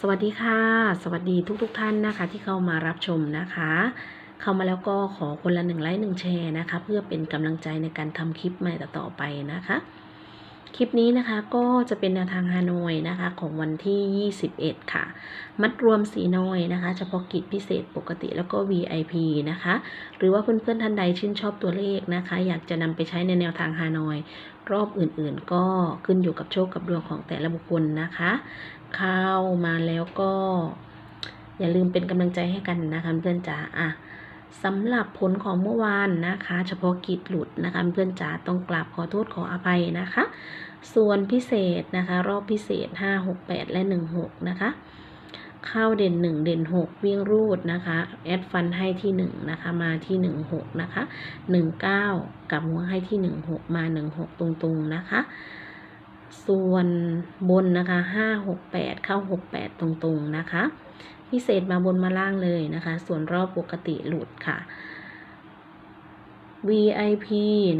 สวัสดีค่ะ สวัสดีทุกๆทท่านนะคะ ที่เข้ามารับชมนะคะ เข้ามาแล้วก็ขอคนละหนึ่งไลค์หนึ่งแชร์นะคะ เพื่อเป็นกำลังใจในการทำคลิปใหม่ต่อไปนะคะ คลิปนี้นะคะก็จะเป็นแนวทางฮานอยนะคะของวันที่ 21 ค่ะ มัดรวมสีน้อยนะคะ เฉพาะกิจพิเศษปกติแล้วก็ VIP นะคะ หรือว่าเพื่อนๆท่านใดชื่นชอบตัวเลขนะคะ อยากจะนำไปใช้ในแนวทางฮานอย รอบอื่นๆ ก็ขึ้นอยู่กับโชคกับดวงของแต่ละบุคคลนะคะ เข้ามาแล้วก็ อย่าลืมเป็นกำลังใจให้กันนะคะเพื่อนจ๋าอะ สำหรับผลของเมื่อวานนะคะ เฉพาะกิจหลุดนะคะเพื่อนจ๋าต้องกราบขอโทษขออภัยนะคะ ส่วนพิเศษนะคะ รอบพิเศษ 5 6 8 และ 1 6 นะคะ เข้าเด่น 1 เด่น 6 วิ่งรูดนะคะ แอดฟันให้ที่ 1 นะคะ มาที่ 1 6 นะคะ 1 9 กับหัวให้ที่ 1 6 มา 1 6 ตรงๆ นะคะ ส่วนบนนะคะ5 6 8เข้า6 8ตรงๆนะคะ พิเศษมาบนมาล่างเลยนะคะ ส่วนรอบปกติหลุดค่ะ VIP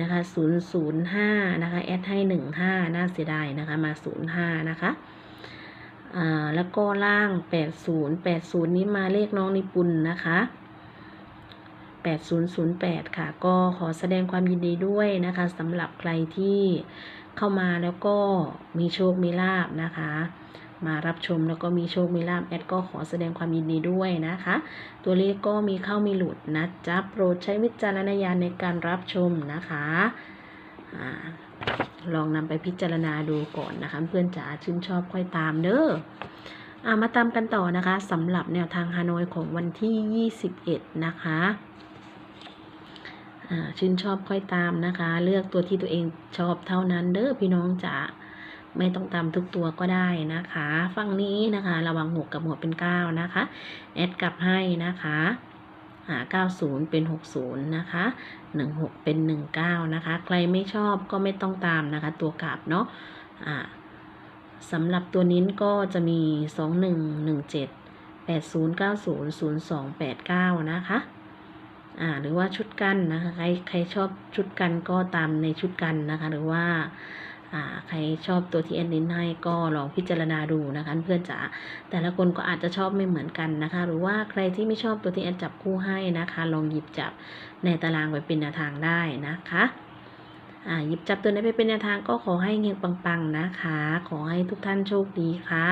นะคะ005นะคะแอดให้15น่าเสียดายนะคะ มา05นะคะแล้วก็ล่าง 80 80 นี้มาเลขน้องนิปุนนะคะ 8008 ค่ะ ก็ขอแสดงความยินดีด้วยนะคะสำหรับใครที่ เข้ามาแล้วก็มีโชคมีลาบนะคะ มารับชมแล้วก็มีโชคมีลาบแอดก็ขอแสดงความยินดีด้วยนะคะ ตัวเลขก็มีเข้ามีหลุดนะจ๊ะโปรดใช้วิจารณญาณในการรับชมนะคะอลองนำไปพิจารณาดูก่อนนะคะ เพื่อนจ๋าชื่นชอบค่อยตามเด้ออามาตามกันต่อนะคะสำหรับแนวทางฮานอยของวันที่ 21 นะคะ ชื่นชอบค่อยตามนะคะ เลือกตัวที่ตัวเองชอบเท่านั้นเด้อพี่น้องจ๋าไม่ต้องตามทุกตัวก็ได้นะคะฝั่งนี้นะคะ ระวังหกกับหัวเป็นเก้านะคะแอดกลับให้นะคะหา90 เป็น 60 นะคะ 16 เป็น 19 นะคะ ใครไม่ชอบก็ไม่ต้องตามนะคะ ตัวกลับเนาะอ่าสำหรับตัวนิ้นก็จะมี 2117 8090 0289 นะคะ อ่าหรือว่าชุดกันนะคะใครใครชอบชุดกันก็ตามในชุดกันนะคะ หรือว่าอ่าใครชอบตัวที่แอนนินให้ก็ลองพิจารณาดูนะคะเพื่อนจ๋าแต่ละคนก็อาจจะชอบไม่เหมือนกันนะคะ หรือว่าใครที่ไม่ชอบตัวที่แอนจับคู่ให้นะคะ ลองหยิบจับในตารางไปเป็นแนวทางได้นะคะอ่าหยิบจับตัวไหนไปเป็นแนวทางก็ขอให้เฮงปังๆนะคะ ขอให้ทุกท่านโชคดีค่ะ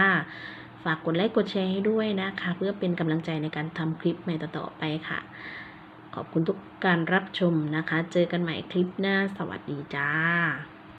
ฝากกดไลค์กดแชร์ให้ด้วยนะคะ เพื่อเป็นกำลังใจในการทำคลิปใหม่ต่อๆไปค่ะ ขอบคุณทุกการรับชมนะคะ เจอกันใหม่คลิปหน้า สวัสดีจ้า